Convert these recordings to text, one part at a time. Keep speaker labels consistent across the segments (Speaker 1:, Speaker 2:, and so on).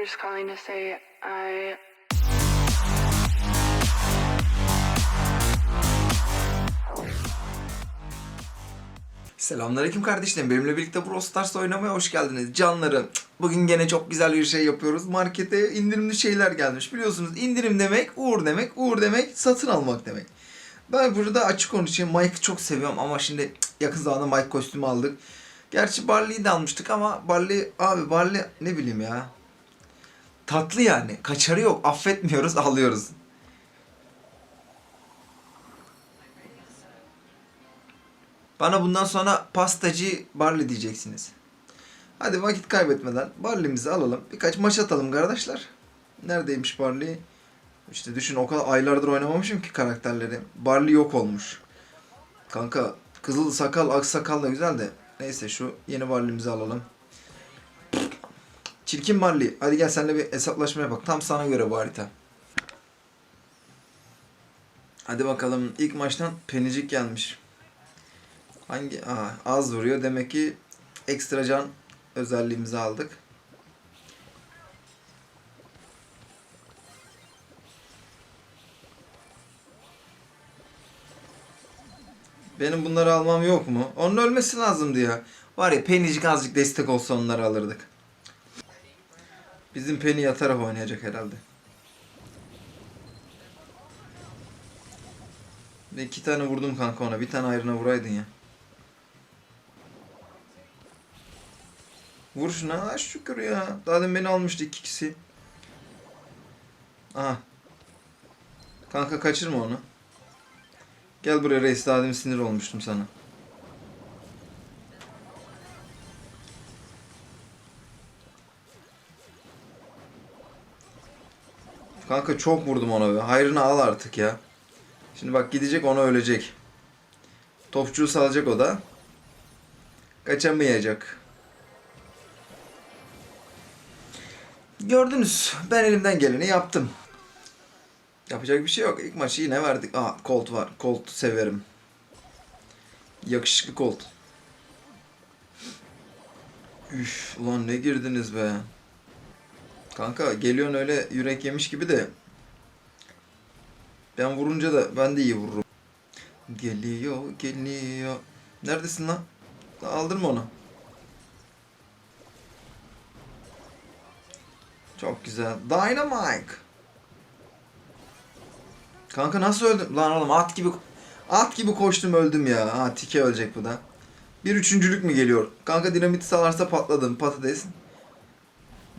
Speaker 1: I'm just calling to say I
Speaker 2: Selamünaleyküm kardeşlerim. Benimle birlikte Brawl Stars oynamaya hoş geldiniz. Canlarım. Bugün gene çok güzel bir şey yapıyoruz. Markete indirimli şeyler gelmiş. Biliyorsunuz indirim demek, uğur demek, uğur demek satın almak demek. Ben burada açık konuşayım. Mike'ı çok seviyorum ama şimdi yakın zamanda Mike kostümü aldık. Gerçi Barley'i de almıştık ama Barley abi Barley ne bileyim ya. Tatlı yani. Kaçarı yok. Affetmiyoruz, alıyoruz. Bana bundan sonra pastacı Barley diyeceksiniz. Hadi vakit kaybetmeden Barley'mizi alalım. Birkaç maç atalım kardeşler. Neredeymiş Barley? İşte düşün o kadar aylardır oynamamışım ki karakterleri. Barley yok olmuş. Kanka kızıl sakal aksakal da güzel de. Neyse şu yeni Barley'mizi alalım. Çirkin Barley. Hadi gel seninle bir hesaplaşma yapalım. Tam sana göre bu harita. Hadi bakalım. ilk maçtan Penicik gelmiş. Hangi? Aha, az vuruyor. Demek ki ekstra can özelliğimizi aldık. Benim bunları almam yok mu? Onun ölmesi lazımdı ya. Var ya Penny'cik azıcık destek olsa onları alırdık. Bizim Penny yatarak oynayacak herhalde. Bir iki tane vurdum kanka ona. Bir tane ayrına vuraydın ya. Vur şuna. Ha, şükür ya. Daha beni almıştı iki kişi. Aha. Kanka kaçırma onu. Gel buraya reis. Daha sinir olmuştum sana. Kanka çok vurdum ona be. Hayrını al artık ya. Şimdi bak gidecek ona ölecek. Topçuyu salacak o da. Kaçamayacak. Gördünüz. Ben elimden geleni yaptım. Yapacak bir şey yok. İlk maçı yine verdik. Aa Colt var. Colt severim. Yakışıklı Colt. Üf ulan ne girdiniz be. Kanka geliyorsun öyle yürek yemiş gibi de. Ben vurunca da ben de iyi vururum. Geliyor geliyor. Neredesin lan? Aldırma onu. Çok güzel. Dynamite. Kanka nasıl öldüm? Lan oğlum at gibi at gibi koştum öldüm ya. Ha tike ölecek bu da. Bir üçüncülük mü geliyor? Kanka dinamiti salarsa patladım patates.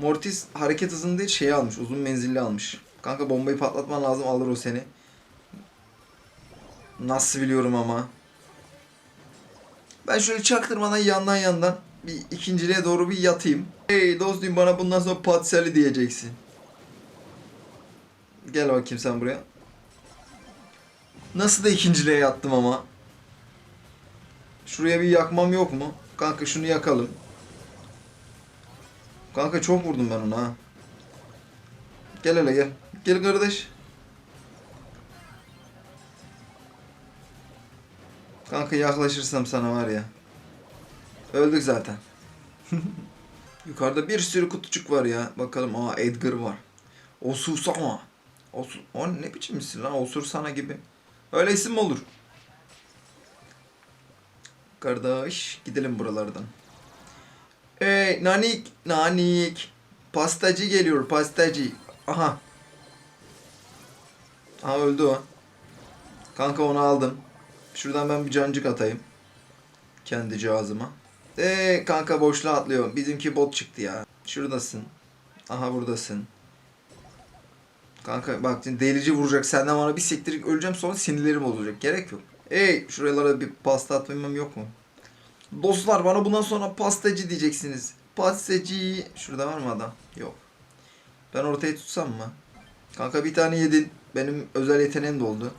Speaker 2: Mortis hareket hızını değil şeyi almış. Uzun menzilli almış. Kanka bombayı patlatman lazım alır o seni. Nasıl biliyorum ama. Ben şöyle çaktırmadan yandan yandan bir ikinciliğe doğru bir yatayım. Hey dostum bana bundan sonra patseli diyeceksin. Gel bakayım sen buraya. Nasıl da ikinciliğe yattım ama. Şuraya bir yakmam yok mu? Kanka şunu yakalım. Kanka çok vurdum ben ona ha. Gel hele gel. Gel kardeş. Kanka yaklaşırsam sana var ya. Öldük zaten. Yukarıda bir sürü kutucuk var ya. Bakalım aa Edgar var. Osursana. Osur o ne biçim isim lan? Osursana gibi. Öyle isim mi olur? Kardeş gidelim buralardan. Ey nanik nanik. Pastacı geliyor pastacı. Aha. Aha öldü o. Kanka onu aldım. Şuradan ben bir cancık atayım. Kendi cihazıma. Eee kanka boşluğa atlıyor. Bizimki bot çıktı ya. Şuradasın. Aha buradasın. Kanka bak delici vuracak. Senden bana bir siktirik öleceğim sonra sinirlerim olacak. Gerek yok. Ey şuralara bir pasta atmamam yok mu? Dostlar bana bundan sonra pastacı diyeceksiniz. Pastacı. Şurada var mı adam? Yok. Ben ortaya tutsam mı? Kanka bir tane yedin. Benim özel yeteneğim de oldu.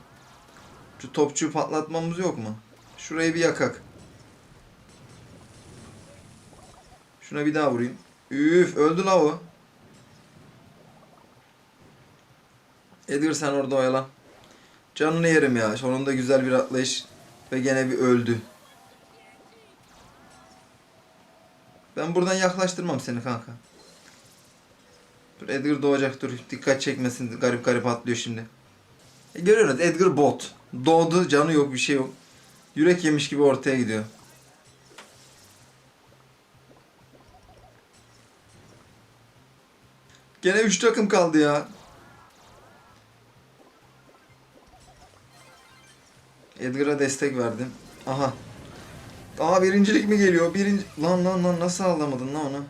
Speaker 2: Şu topçuyu patlatmamız yok mu? Şurayı bir yakak. Şuna bir daha vurayım. Üf öldü la o. Edgar sen orada oyalan. Canını yerim ya. Sonunda güzel bir atlayış. Ve gene bir öldü. Ben buradan yaklaştırmam seni kanka. Edgar doğacak dur. Dikkat çekmesin. Garip garip atlıyor şimdi. E, görüyorsunuz Edgar bot. Doğdu canı yok bir şey yok. Yürek yemiş gibi ortaya gidiyor. Gene 3 takım kaldı ya. Edgar'a destek verdim. Aha. Aa birincilik mi geliyor? Birinci... Lan lan lan nasıl alamadın lan onu?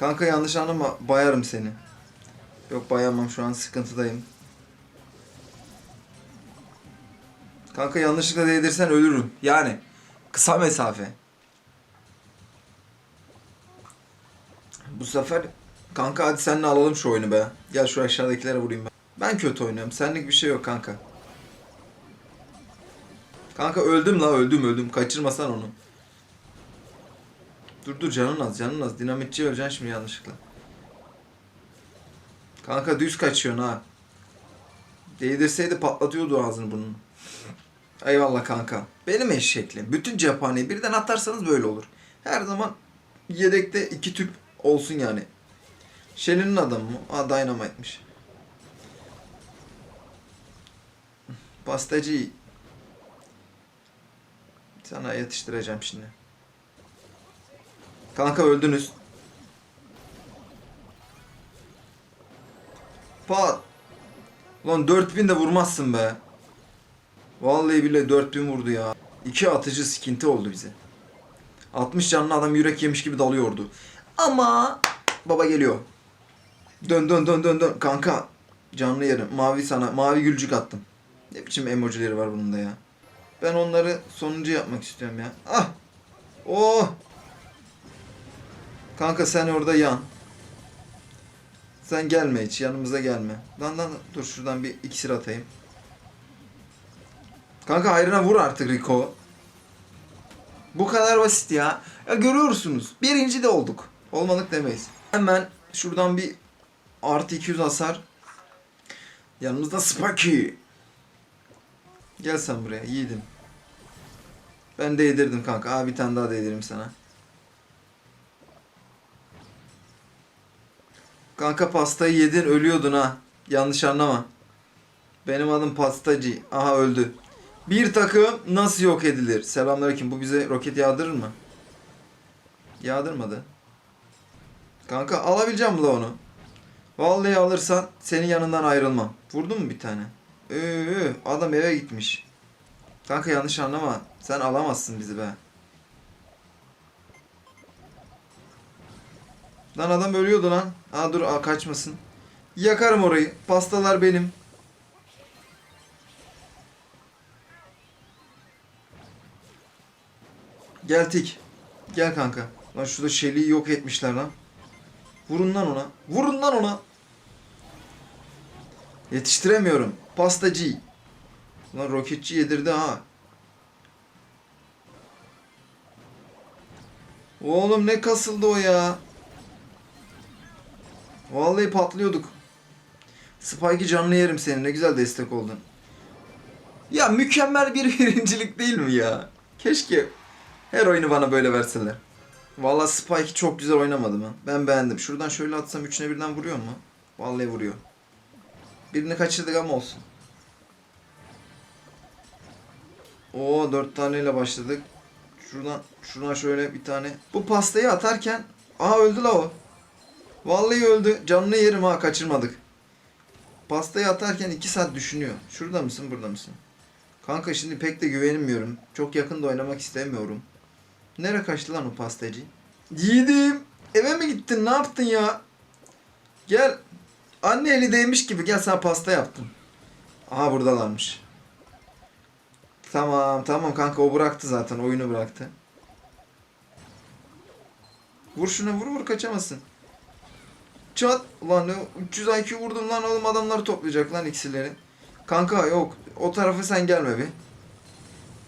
Speaker 2: Kanka yanlış anlama bayarım seni. Yok bayamam şu an sıkıntıdayım. Kanka yanlışlıkla değdirsen ölürüm. Yani kısa mesafe. Bu sefer kanka hadi seninle alalım şu oyunu be. Gel şu aşağıdakilere vurayım ben. Ben kötü oynuyorum. Senlik bir şey yok kanka. Kanka öldüm la öldüm öldüm. Kaçırmasan onu. Dur dur canın az canın az. Dinamitçi öleceksin şimdi yanlışlıkla. Kanka düz kaçıyorsun ha. Değdirseydi patlatıyordu ağzını bunun. Eyvallah kanka. Benim eşeklim. Bütün cephaneyi birden atarsanız böyle olur. Her zaman yedekte iki tüp olsun yani. Shelly'nin adamı mı? Aa Dynamite'miş. Pastacı sana yetiştireceğim şimdi. Kanka öldünüz. Pat. Lan 4000 de vurmazsın be. Vallahi bile 4000 vurdu ya. İki atıcı sıkıntı oldu bize. 60 canlı adam yürek yemiş gibi dalıyordu. Ama baba geliyor. Dön dön dön dön dön. Kanka canlı yerim. Mavi sana. Mavi gülcük attım. Ne biçim emojileri var bunun da ya. Ben onları sonuncu yapmak istiyorum ya. Ah. Oh. Kanka sen orada yan. Sen gelme hiç yanımıza gelme. Lan lan dur şuradan bir iksir atayım. Kanka hayrına vur artık Rico. Bu kadar basit ya. Ya görüyorsunuz. Birinci de olduk. Olmadık demeyiz. Hemen şuradan bir artı 200 hasar. Yanımızda Spaki. Gel sen buraya yiğidim. Ben değdirdim kanka. Aa bir tane daha değdireyim sana. Kanka pastayı yedin ölüyordun ha. Yanlış anlama. Benim adım pastacı. Aha öldü. Bir takım nasıl yok edilir? Selamünaleyküm. Bu bize roket yağdırır mı? Yağdırmadı. Kanka alabileceğim la onu? Vallahi alırsan senin yanından ayrılmam. Vurdun mu bir tane? Ee, adam eve gitmiş. Kanka yanlış anlama. Sen alamazsın bizi be. Lan adam ölüyordu lan. Aa dur aa, kaçmasın. Yakarım orayı. Pastalar benim. Gel tik. Gel kanka. Lan şurada Shelly'yi yok etmişler lan. Vurun lan ona. Vurun lan ona. Yetiştiremiyorum. Pastacı. Lan roketçi yedirdi ha. Oğlum ne kasıldı o ya. Vallahi patlıyorduk. Spike'i canlı yerim senin. Ne güzel destek oldun. Ya mükemmel bir birincilik değil mi ya? Keşke her oyunu bana böyle verseler. Vallahi Spike çok güzel oynamadı mı? Ben beğendim. Şuradan şöyle atsam üçüne birden vuruyor mu? Vallahi vuruyor. Birini kaçırdık ama olsun. Oo dört taneyle başladık. Şuradan şuradan şöyle bir tane. Bu pastayı atarken aha öldü la o. Vallahi öldü. Canını yerim ha kaçırmadık. Pastayı atarken iki saat düşünüyor. Şurada mısın burada mısın? Kanka şimdi pek de güvenmiyorum. Çok yakında oynamak istemiyorum. Nere kaçtı lan o pastacı? Yiğidim. Eve mi gittin? Ne yaptın ya? Gel. Anne eli değmiş gibi. Gel sana pasta yaptım. Aha buradalarmış. Tamam tamam kanka o bıraktı zaten. Oyunu bıraktı. Vur şuna vur vur kaçamazsın. Çat. Ulan ne 300 IQ vurdum lan oğlum adamları toplayacak lan iksirleri. Kanka yok. O tarafa sen gelme bir.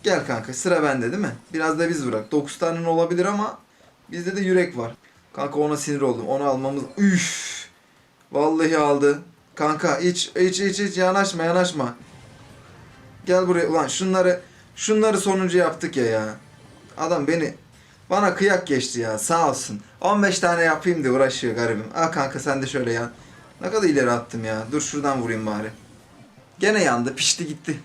Speaker 2: Gel kanka sıra bende değil mi? Biraz da biz bırak. 9 tane olabilir ama bizde de yürek var. Kanka ona sinir oldum. Onu almamız... Üf. Vallahi aldı. Kanka hiç hiç hiç hiç yanaşma yanaşma. Gel buraya. Ulan şunları şunları sonuncu yaptık ya ya. Adam beni Bana kıyak geçti ya sağ olsun. 15 tane yapayım diye uğraşıyor garibim. Aa kanka sen de şöyle yan. Ne kadar ileri attım ya. Dur şuradan vurayım bari. Gene yandı pişti gitti.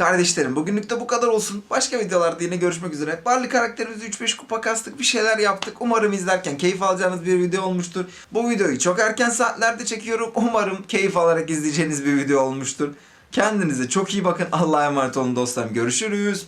Speaker 2: Kardeşlerim bugünlük de bu kadar olsun. Başka videolarda yine görüşmek üzere. Barley karakterimizi 3-5 kupa kastık. Bir şeyler yaptık. Umarım izlerken keyif alacağınız bir video olmuştur. Bu videoyu çok erken saatlerde çekiyorum. Umarım keyif alarak izleyeceğiniz bir video olmuştur. Kendinize çok iyi bakın. Allah'a emanet olun dostlarım. Görüşürüz.